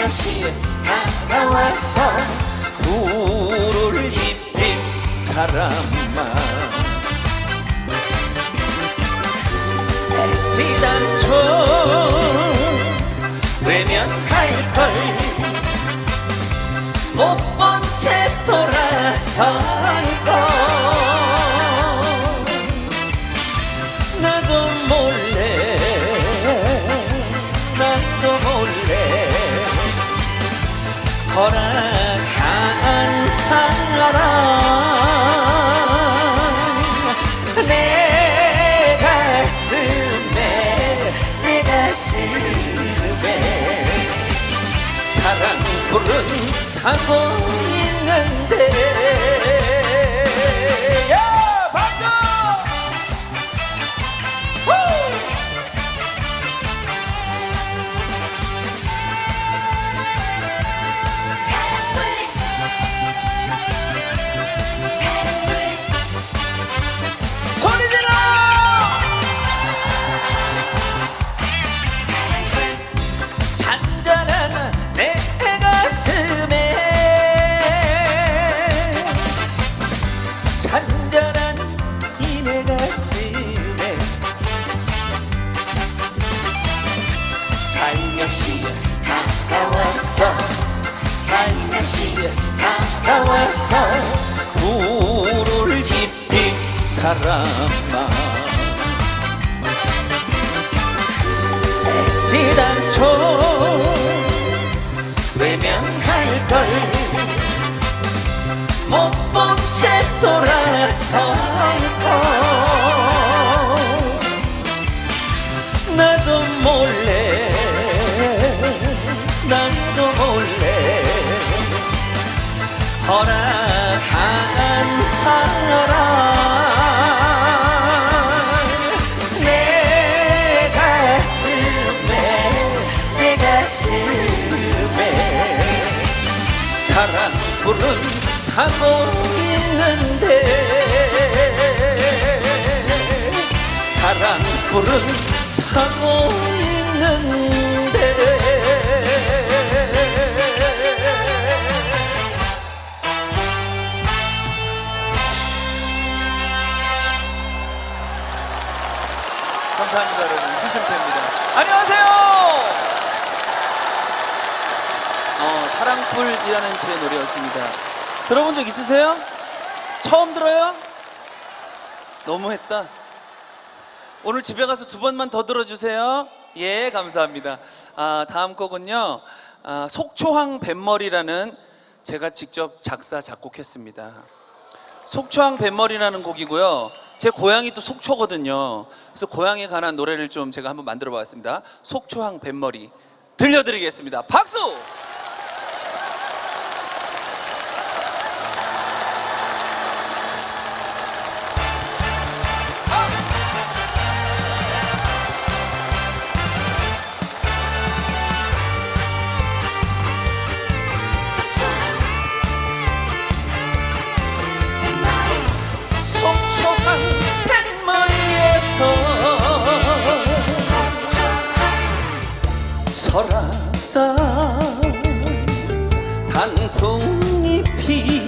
살며시 다가와서 구를 짚힌 사람아 저 외면할 걸못 본 채 돌아선 사랑 불은 타고 와서 구를 짚힌 사람아. 저 외면할 걸못 본채 돌아선 허락한 사람 내 가슴에 내 가슴에 사랑 불은 타고 있는데 사랑 불은 타고 사랑풀이라는 제 노래였습니다 들어본 적 있으세요? 처음 들어요? 너무했다 오늘 집에 가서 두 번만 더 들어주세요 예 감사합니다 아, 다음 곡은요 아, 속초항 뱃머리라는 제가 직접 작사 작곡했습니다 속초항 뱃머리라는 곡이고요. 제 고향이 또 속초거든요. 그래서 고향에 관한 노래를 좀 제가 한번 만들어 봤습니다. 속초항 뱃머리 들려드리겠습니다. 박수! 단풍잎이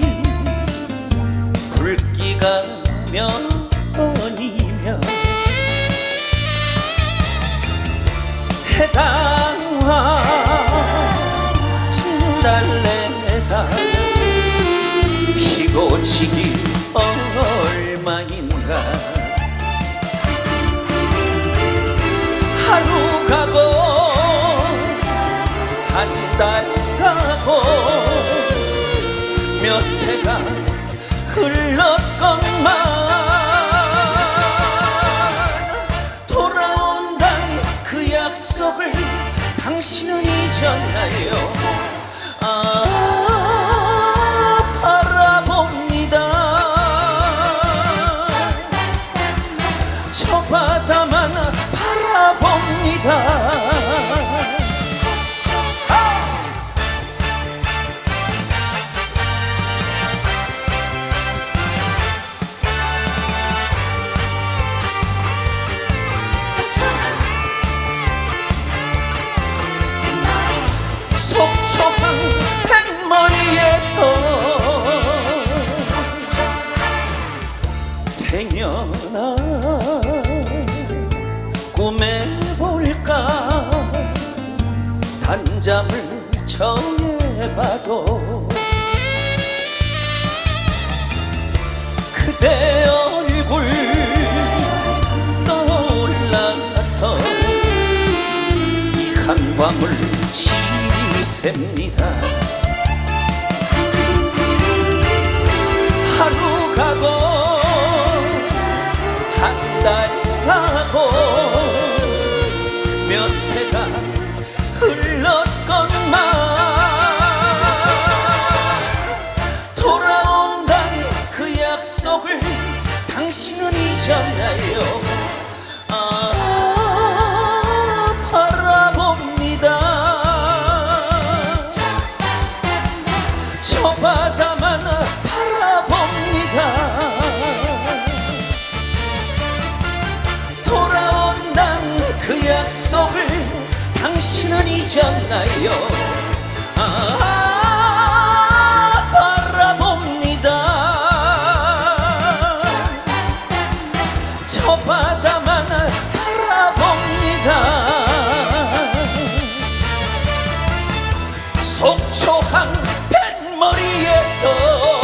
붉기가 몇 번이며 해당화 진달래가 피고 지기 약속을 당신은 잊었나요? 아 하나 구매볼까? 단잠을 청해봐도 그대 얼굴 떠올라서 이 한밤을 지셉니다. 하루 가고 당신은 잊었나요? 아 바라봅니다. 저 바다만 바라봅니다. 돌아온단 그 약속을 당신은 잊었나요? 아 속초항 뱃머리에서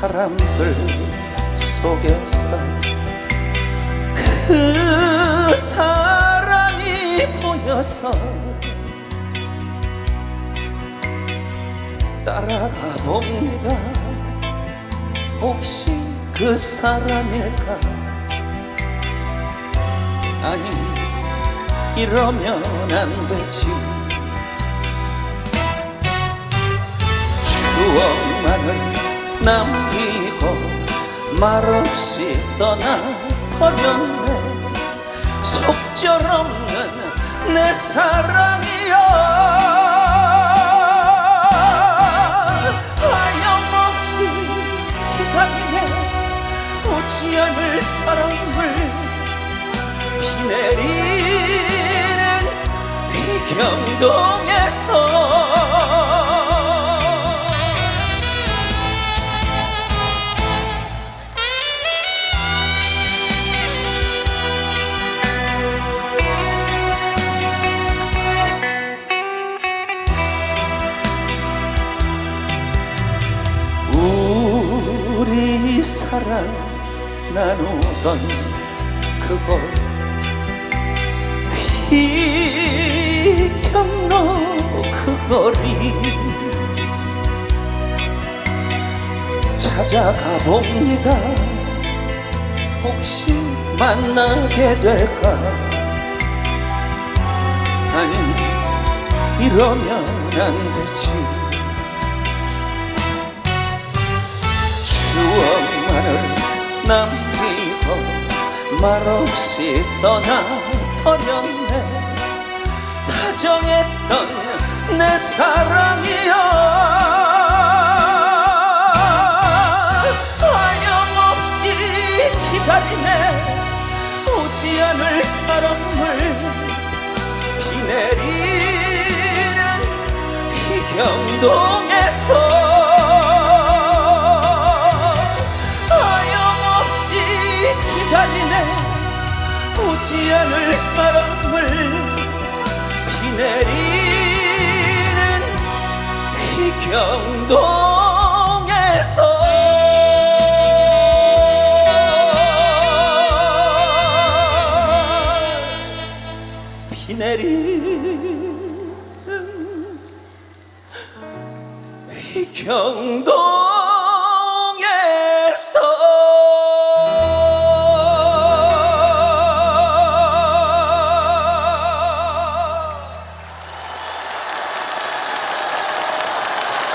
사람들 속에서 그 사람이 보여서 따라가 봅니다. 혹시 그 사람일까 아니 이러면 안 되지 남기고 말없이 떠나버렸네. 속절없는 내 사랑이여. 하염없이 기다리네. 오지 않을 사랑을 비 내리는 위경동에 사랑 나누던 그곳 휘경로 그 거리 찾아가 봅니다. 혹시 만나게 될까? 아니 이러면 안 되지. 추억 만을 남기고 말없이 떠나버렸네. 다정했던 내 하염없이 기다리네. 오지 않을 사랑을 비 내리는 희경동에서. 비 내리는 희경동